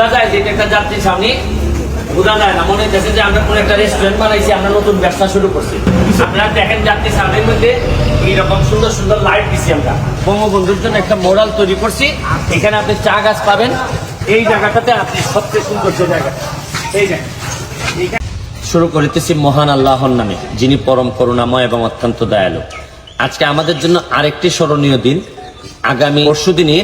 বোঝা যায় যে এটা একটা যাত্রী ছাউনি বোঝা যায় না। মনে হচ্ছে যে আমরা কোনো একটা রেস্টুরেন্ট বানাইছি, আমরা নতুন ব্যবসা শুরু করছি। আপনারা দেখেন যাত্রী ছাউনির মধ্যে এইরকম সুন্দর সুন্দর লাইট দিছি আমরা। বঙ্গবন্ধুর জন্য একটা মোরাল তৈরি করছি। এখানে আপনি চা গাছ পাবেন। এই জায়গাটাতে আপনি সবচেয়ে সুন্দর যে জায়গা। এই জায়গা শুরু করিতেছি মহান আল্লাহর নামে, যিনি পরম করুণাময় এবং অত্যন্ত দয়ালু। আজকে আমাদের জন্য আরেকটি স্মরণীয় দিন। আগামী পরশু দিনে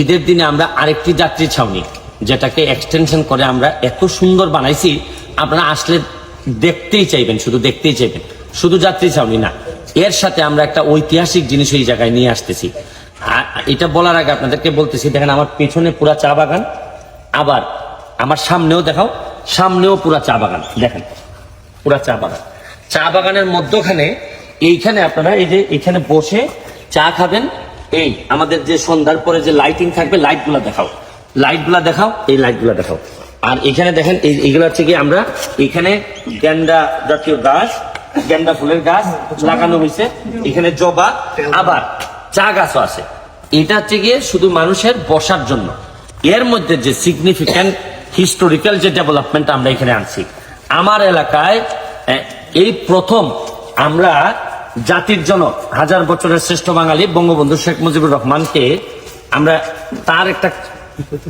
ঈদের দিনে আমরা আরেকটি যাত্রী ছাউনি। যেটাকে এক্সটেনশন করে আমরা এত সুন্দর বানাইছি, আপনারা আসলে দেখতেই চাইবেন, শুধু দেখতেই চাইবেন। শুধু যাত্রী ছাউনি না, এর সাথে আমরা একটা ঐতিহাসিক জিনিস এই জায়গায় নিয়ে আসতেছি। এটা বলার আগে আপনাদেরকে বলতেছি, দেখেন আমার পেছনে পুরা চা বাগান, আবার আমার সামনেও দেখাও, সামনেও পুরা চা বাগান, দেখেন, পুরা চা বাগান। চা বাগানের মধ্যখানে এইখানে আপনারা এই যে এখানে বসে চা খাবেন, এই আমাদের যে সন্ধ্যার পরে যে লাইটিং থাকবে লাইটগুলো দেখাও। লাইটগুলো দেখাও, এই লাইটগুলা দেখাও। আর এখানে দেখেন, এই এগুলো হচ্ছে কি আমরা এখানে গেন্দা জাতীয় গাছ, গেন্দা ফুলের গাছ লাগানো হয়েছে। এখানে জবা, আবার চা গাছও আছে। এটা হচ্ছে গিয়ে শুধু মানুষের বসার জন্য। এর মধ্যে যে সিগনিফিক্যান্ট হিস্টোরিক্যাল যে ডেভেলপমেন্ট আমরা এখানে আনছি, আমার এলাকায় এই প্রথম আমরা জাতির জনক, হাজার বছরের শ্রেষ্ঠ বাঙালি বঙ্গবন্ধু শেখ মুজিবুর রহমানকে আমরা তার একটা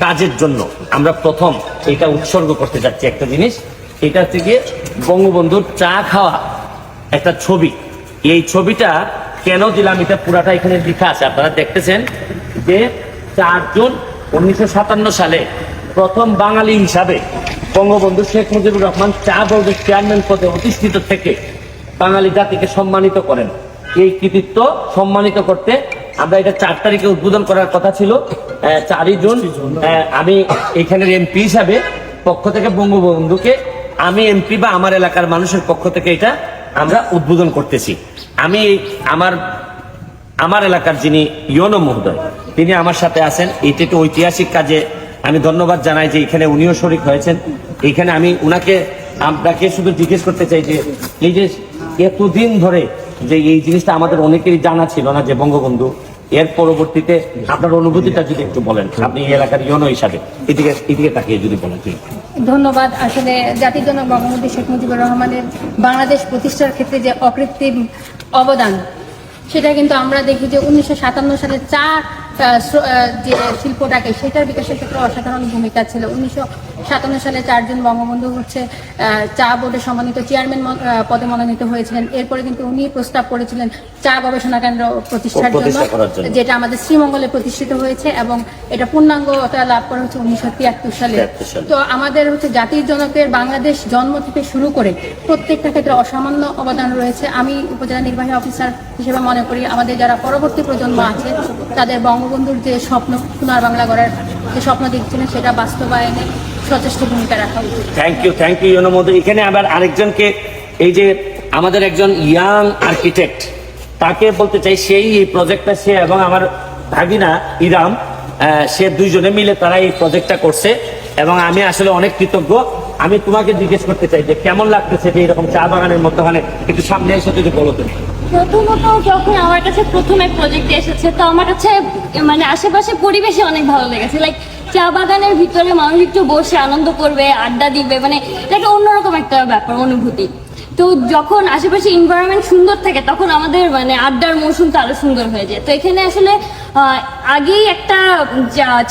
কাজের জন্য আমরা প্রথম এটা উৎসর্গ করতে যাচ্ছি একটা জিনিস। এটা হচ্ছে বঙ্গবন্ধুর চা খাওয়া একটা ছবি। এই ছবিটা কেন দিলাম? এটা পুরাটা এখানে লেখা আছে। আপনারা দেখতেছেন যে চার জুন উনিশশো সাতান্ন সালে প্রথম বাঙালি হিসাবে বঙ্গবন্ধু শেখ মুজিবুর রহমান চা বোর্ডের চেয়ারম্যান পদে অধিষ্ঠিত থেকে বাঙালি জাতিকে সম্মানিত করেন। এই কৃতিত্ব সম্মানিত করতে আমরা এটা চার তারিখে উদ্বোধন করার কথা ছিল চারই জুন। আমি এখানের এমপি হিসাবে পক্ষ থেকে বঙ্গবন্ধুকে আমি এমপি বা আমার এলাকার মানুষের পক্ষ থেকে এটা আমরা উদ্বোধন করতেছি। আমি আমার আমার এলাকার যিনি ইয়নো মহোদয় তিনি আমার সাথে আছেন। এটি একটি ঐতিহাসিক কাজে আমি ধন্যবাদ জানাই যে এখানে উনিও শরিক হয়েছেন। এখানে আমি উনাকে আপনাকে শুধু জিজ্ঞেস করতে চাই যে এই যে এতদিন ধরে যে এই জিনিসটা আমাদের অনেকেরই জানা ছিল না যে বঙ্গবন্ধু এর পরবর্তীতে আপনার অনুভূতিটা যদি একটু বলেন, আপনি এলাকার ইয়নো হিসাবে, এদিকে এদিকে তাকিয়ে যদি বলেন। ধন্যবাদ। আসলে জাতির জনক বঙ্গবন্ধু শেখ মুজিবুর রহমানের বাংলাদেশ প্রতিষ্ঠার ক্ষেত্রে যে অকৃত্রিম অবদান, সেটা কিন্তু আমরা দেখি যে উনিশশো সাতান্ন সালে চা যে শিল্পটাকে, সেটার বিকাশের ক্ষেত্রে অসাধারণ ভূমিকা ছিল। উনিশশো সাতান্ন সালে চারজন বঙ্গবন্ধু হচ্ছে চা বোর্ডের সম্মানিত চেয়ারম্যান পদে মনোনীত হয়েছিলেন এরপরে কিন্তু উনি প্রস্তাব করেছিলেন চা গবেষণা কেন্দ্র প্রতিষ্ঠার জন্য। যেটা আমাদের শ্রীমঙ্গলে প্রতিষ্ঠিত হয়েছে এবং এটা পূর্ণাঙ্গতা লাভ করা হচ্ছে উনিশশো তিয়াত্তর সালে 73 সালে। তো আমাদের হচ্ছে জাতির জনকের বাংলাদেশ জন্ম থেকে শুরু করে প্রত্যেকটা ক্ষেত্রে অসামান্য অবদান রয়েছে আমি উপজেলা নির্বাহী অফিসার হিসেবে মনে করি আমাদের যারা পরবর্তী প্রজন্ম আছে তাদের বঙ্গবন্ধুর যে স্বপ্ন সোনার বাংলা গড়ার যে স্বপ্ন দেখছিলেন সেটা বাস্তবায়নে সচেষ্ট ভূমিকা রাখা উচিত। Thank you thank you UNO মহোদয় এখানে আবার আরেকজনকে এই যে আমাদের একজন ইয়াং আর্কিটেক্ট তাকে বলতে চাই সেই এই প্রজেক্টটা সে এবং আমার ভাগিনা ইরাম সে দুইজনে মিলে তারা এই প্রজেক্টটা করছে এবং আমি আসলে অনেক কৃতজ্ঞ। আমি তোমাকে জিজ্ঞেস করতে চাই যে কেমন লাগতেছে যে এরকম চা বাগানের মধ্যখানে একটু সামনে এসে যদি বলো তুমি? প্রথমত যখন আমার কাছে প্রথম এক প্রজেক্ট এসেছে তো আমার কাছে মানে আশেপাশে পরিবেশে অনেক ভালো লেগেছে। লাইক চা বাগানের ভিতরে মানুষ একটু বসে আনন্দ করবে, আড্ডা দিবে মানে এটা একটা অন্যরকম একটা ব্যাপার, অনুভূতি। তো যখন আশেপাশে এনভায়রনমেন্ট সুন্দর থাকে, তখন আমাদের মানে আড্ডার মৌসুমটা আরও সুন্দর হয়ে যায়। তো এখানে আসলে আগেই একটা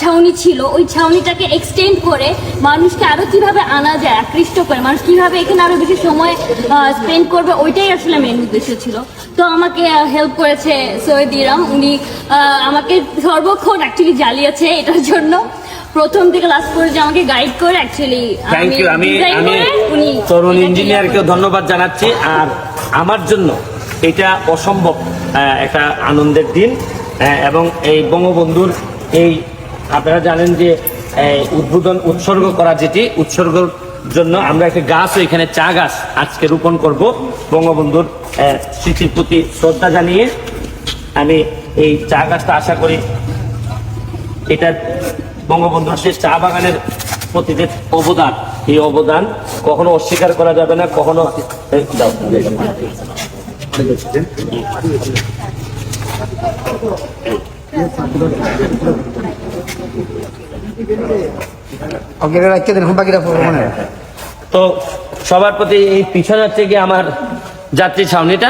ছাউনি ছিল। ওই ছাউনিটাকে এক্সটেন্ড করে মানুষকে আরও কীভাবে আনা যায়, আকৃষ্ট করে, মানুষ কীভাবে এখানে আরও বেশি সময় স্পেন্ড করবে, ওইটাই আসলে মেন উদ্দেশ্য ছিল। তো আমাকে হেল্প করেছে সৈয়দ ইরাম। উনি আমাকে সর্বক্ষণ অ্যাকচুয়ালি জ্বালিয়েছে এটার জন্য। প্রথম থেকে লাস্ট যে আমাকে গাইড করে অ্যাকচুয়ালি থ্যাংক ইউ আমি আমি তরুণ ইঞ্জিনিয়ারকে ধন্যবাদ জানাচ্ছি। আর আমার জন্য এটা অসম্ভব একটা আনন্দের দিন। আহ, এবং এই বঙ্গবন্ধুর এই আপনারা জানেন যে উদ্বোধন উৎসর্গ করা যেটি উৎসর্গর জন্য আমরা একটা গাছ এখানে চা গাছ আজকে রোপণ করব। বঙ্গবন্ধুর স্মৃতির প্রতি শ্রদ্ধা জানিয়ে আমি এই চা গাছটা আশা করি এটা বঙ্গবন্ধুর শেষ চা বাগানের প্রতি যে অবদান এই অবদান কখনো অস্বীকার করা যাবে না কখনো তো সবার প্রতি এই পিছনে হচ্ছে গিয়ে আমার যাত্রী ছাউনিটা।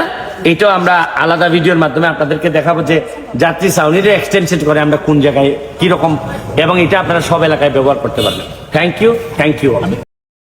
এটাও আমরা আলাদা ভিডিওর মাধ্যমে আপনাদেরকে দেখাবো যে যাত্রী ছাউনিটা এক্সটেনশন করে আমরা কোন জায়গায় কীরকম, এবং এটা আপনারা সব এলাকায় ব্যবহার করতে পারবেন। Thank you thank you